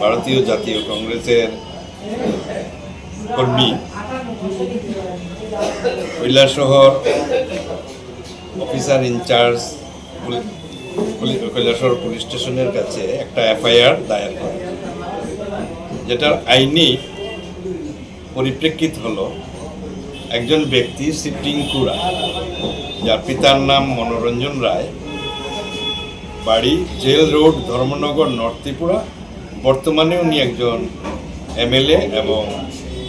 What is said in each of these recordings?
ভারতীয় জাতীয় কংগ্রেসের কর্মী, Kailashahar officer in-charge Kailashahar police স্টেশনের কাছে একটা এফআইআর দায়ের করে। যেটার আইনি পরিপ্রেক্ষিত হলো একজন ব্যক্তি সিটিং কুড়া, যার পিতার নাম মনোরঞ্জন রায়, বাড়ি jail road Dharmanagar, north Tripura. বর্তমানে উনি একজন এমএলএ এবং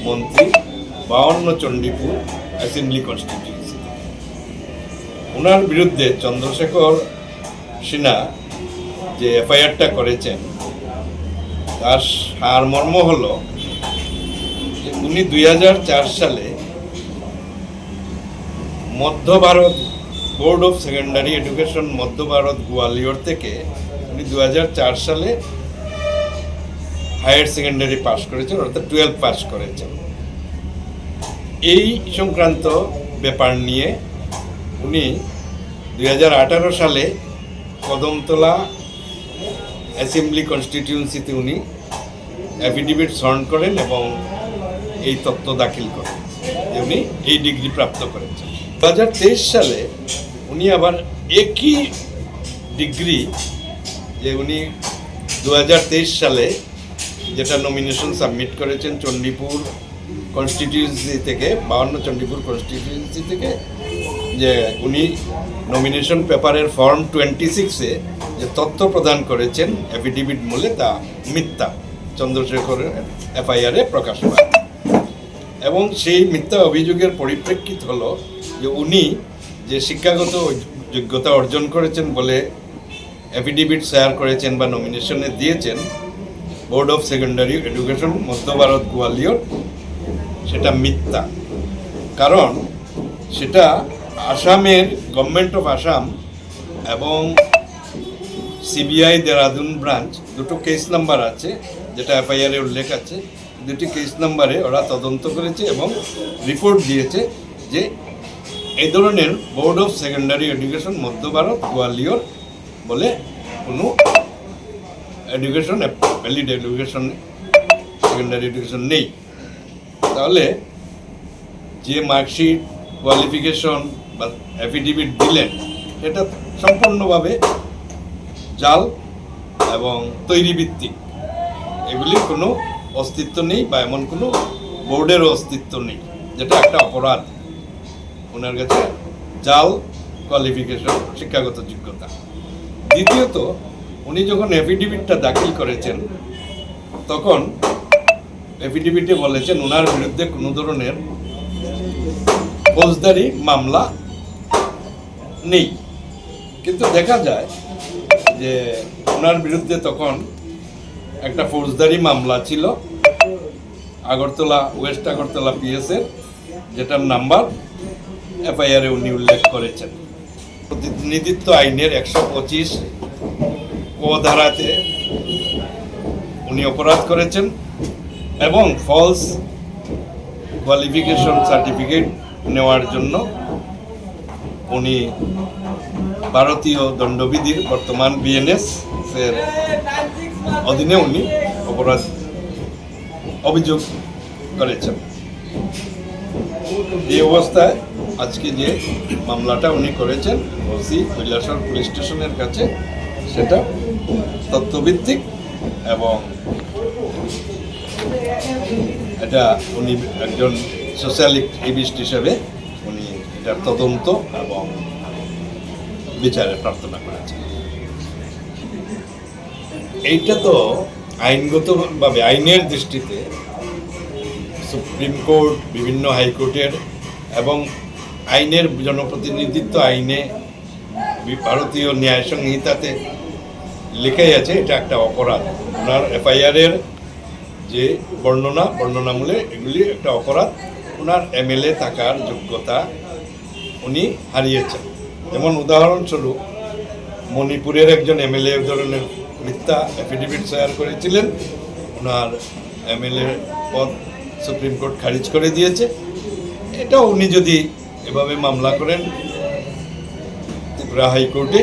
মন্ত্রী বাউন্ন চণ্ডীপুর অ্যাসেম্বলি কনস্টিটিউন্সি ওনার বিরুদ্ধে চন্দ্রশেখর সিনহা যে এফআইআরটা করেছেন, তার সারমর্ম হলো উনি দুই হাজার চার সালে Madhya Bharat board of secondary education Madhya Bharat Gwalior থেকে উনি দু হাজার চার সালে হায়ার সেকেন্ডারি পাস করেছেন, অর্থাৎ টুয়েলভ পাস করেছেন। এই সংক্রান্ত ব্যাপার নিয়ে উনি দু হাজার আঠারো সালে কদমতলা অ্যাসেম্বলি কনস্টিটিউন্সিতে উনি অ্যাফিডেভিট সর্ন করেন এবং এই তত্ত্ব দাখিল করেন উনি এই ডিগ্রি প্রাপ্ত করেছেন। দু হাজার তেইশ সালে উনি আবার একই ডিগ্রি যে উনি দু সালে যেটা নমিনেশন সাবমিট করেছেন চণ্ডীপুর কনস্টিটিউয়েন্সি থেকে, বাউন্ন চণ্ডীপুর কনস্টিটিউয়েন্সি থেকে, যে উনি নমিনেশন পেপারের ফর্ম টোয়েন্টি সিক্সে যে তথ্য প্রদান করেছেন অ্যাফিডেভিট মূলে তা মিথ্যা, চন্দ্রশেখরের এফআইআরে প্রকাশ পায় এবং সেই মিথ্যা অভিযোগের পরিপ্রেক্ষিত হলো যে উনি যে শিক্ষাগত যোগ্যতা অর্জন করেছেন বলে অ্যাফিডেভিট শেয়ার করেছেন বা নমিনেশনে দিয়েছেন board of secondary education Madhya Bharat Gwalior সেটা মিথ্যা। কারণ সেটা আসামের গভর্নমেন্ট অফ আসাম এবং সিবিআই দেরাদুন ব্রাঞ্চ দুটো কেস নাম্বার আছে, যেটা এফআইআরে উল্লেখ আছে। দুটি কেস নাম্বারে ওরা তদন্ত করেছে এবং রিপোর্ট দিয়েছে যে এই ধরনের board of secondary education Madhya Bharat Gwalior বলে কোনো education valid education secondary education নেই। তাহলে যে মার্কশিট কোয়ালিফিকেশন বা অ্যাফিডেভিট দিলেন, সেটা সম্পূর্ণভাবে জাল এবং তৈরি ভিত্তিক। এগুলির কোনো অস্তিত্ব নেই বা এমন কোনো বোর্ডেরও অস্তিত্ব নেই, যেটা একটা অপরাধ। ওনার কাছে জাল কোয়ালিফিকেশন শিক্ষাগত যোগ্যতা। দ্বিতীয়ত উনি যখন এফিডেভিটটা দাখিল করেছেন, তখন এফিডেভিটে বলেছেন ওনার বিরুদ্ধে কোনো ধরনের ফৌজদারি মামলা নেই। কিন্তু দেখা যায় যে ওনার বিরুদ্ধে তখন একটা ফৌজদারি মামলা ছিল, আগরতলা, ওয়েস্ট আগরতলা পিএসের, যেটার নাম্বার এফআইআরে উনি উল্লেখ করেছেন। প্রতিনিধিত্ব আইনের একশো পঁচিশ ক ধারাতে উনি অপরাধ করেছেন এবং ফলস কোয়ালিফিকেশন সার্টিফিকেট নেওয়ার জন্য উনি ভারতীয় দণ্ডবিধির বর্তমান বিএনএস এর অধীনে উনি অপরাধ অভিযোগ করেছেন। এই অবস্থায় আজকে যে মামলাটা উনি করেছেন, ওসি কৈলাসর পুলিশ স্টেশনের কাছে সেটা তথ্যভিত্তিক এবং এটা উনি একজন সোশ্যাল অ্যাক্টিভিস্ট হিসেবে উনি এটার তদন্ত এবং বিচারে প্রার্থনা করেছেন। এইটা তো আইনগতভাবে, আইনের দৃষ্টিতে সুপ্রিম কোর্ট, বিভিন্ন হাইকোর্টের এবং আইনের জনপ্রতিনিধিত্ব আইনে ভারতীয় ন্যায় সংহিতাতে লেখাই আছে, এটা একটা অপরাধ। ওনার এফআইআরের যে বর্ণনা বর্ণনামূলে এগুলি একটা অপরাধ। ওনার এমএলএ থাকার যোগ্যতা উনি হারিয়েছেন। যেমন উদাহরণস্বরূপ, মণিপুরের একজন এমএলএ ধরনের মিথ্যা অ্যাফিডেভিট শেয়ার করেছিলেন। ওনার এমএলএ পদ সুপ্রিম কোর্ট খারিজ করে দিয়েছে। এটা উনি যদি এভাবে মামলা করেন ত্রিপুরা হাইকোর্টে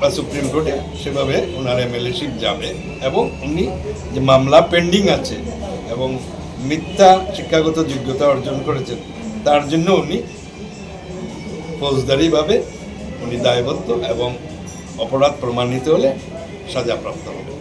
বা সুপ্রিম কোর্টে সেভাবে ওনার এমএলএশিপ যাবে এবং উনি যে মামলা পেন্ডিং আছে এবং মিথ্যা শিক্ষাগত যোগ্যতা অর্জন করেছেন, তার জন্য উনি ফৌজদারিভাবে উনি দায়বদ্ধ এবং অপরাধ প্রমাণিত হলে সাজাপ্রাপ্ত হবে